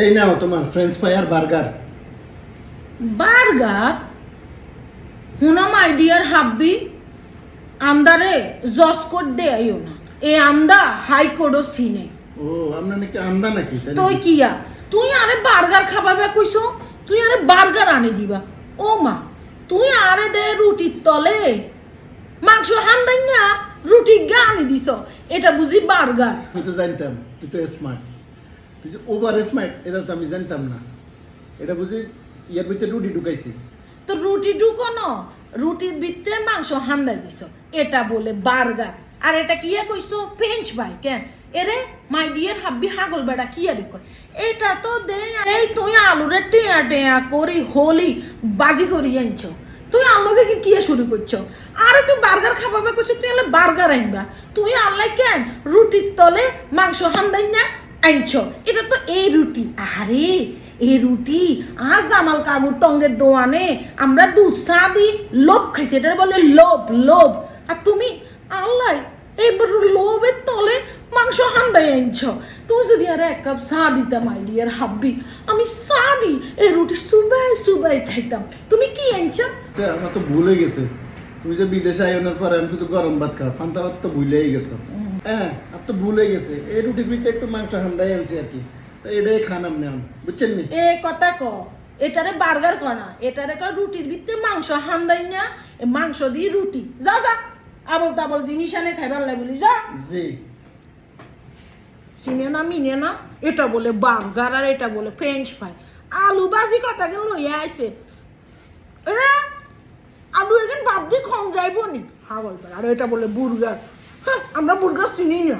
এই নাও তোমার ফ্রেঞ্চ ফ্রাই আর বার্গার বার্গার? হুনা মাই ডিয়ার হাব্বি আমদারে জস কোড দে আইও না। এ আমদা হাই কোডও সিনে। ও আপনার নাকি আন্দা নাকি তুই? কিয়া তুই আরে বার্গার খাবাবে কইছো? তুই আরে বার্গার আনি দিবা। ও মা তুই আরে দে রুটির তলে। মাংস হান্দাই না রুটি গা আনি দিছ। এটা বুঝি বার্গার। আমি তো জানতাম তুই তো স্মার্ট যে ওভার স্মার্ট এটা তো আমি জানতাম না। এটা বুঝি ইয়ার ভিতরে রুটি ঢুকাইছি। তো রুটি ঢুকোনো? রুটির ভিতরে মাংস হান্দাই দিছ। এটা বলে বার্গার। আর এটা কিয়া কইছো? ফ্রেঞ্চ ভাই কেন? এরে মাই ডিয়ার হাব্বি হাগল বেড়া, কি আর কয়? এটা তো দে, এই তুই আলুরে টেয়া টেয়া করি হোলি বাজি করি আনছো। তুই আলুকে কি কিয়া শুরু করছ? আরে তুই বার্গার খাবাবে কইছো, তুই এলে বার্গার আনবা তুই আনলাই কেন? রুটির তলে মাংস হান্দাই না আনছো। এটা তো রুটি। আরে এই রুটি। জামাল কাকুর টঙ্গের দোয়ানে আমরা দুধ চা দি লোভ খাইছি। এটা বলে লোভ লোভ। আর তুমি, আল্লাহ ব- লোভের তলে মাংস হান্দাই আনছ। তুই যদি আর এক কাপ চা দিতাম আইডিয়ার হাব্বি, আমি চা দি, এই রুটি সুবাই সুবাই খাইতাম। তুমি কি আনছ? আমার তো ভুলে গেছে। তুমি যে বিদেশে আইনের পরে আমি শুধু গরম ভাত খাও ফান্তা ভাত তো ভুলেই গেছো। হ্যাঁ আর তো ভুলে গেছে। এই রুটির ভিতরে একটু মাংস হান্দাই আনছি আর কি। তো এটাই বুঝছেন নি? এ কথা ক এটারে বার্গার না এটারে রুটির ভিতরে মাংস হান্দাই না মাংস দিয়ে রুটি। যা যা আবল তাবল জিনিস আনে খাইবার লাই বলি যা জি। চিনে না মিনে না এটা বলে বার্গার আর এটা বলে ফ্রেঞ্চ ফ্রাই আলু ভাজি কথা কেন লইয়া এরা আলু এখানে ভাব দিয়ে কম যাইব নি? হাগল আর এটা বলে বুর্গার আমরা বুর্গার চিনি না।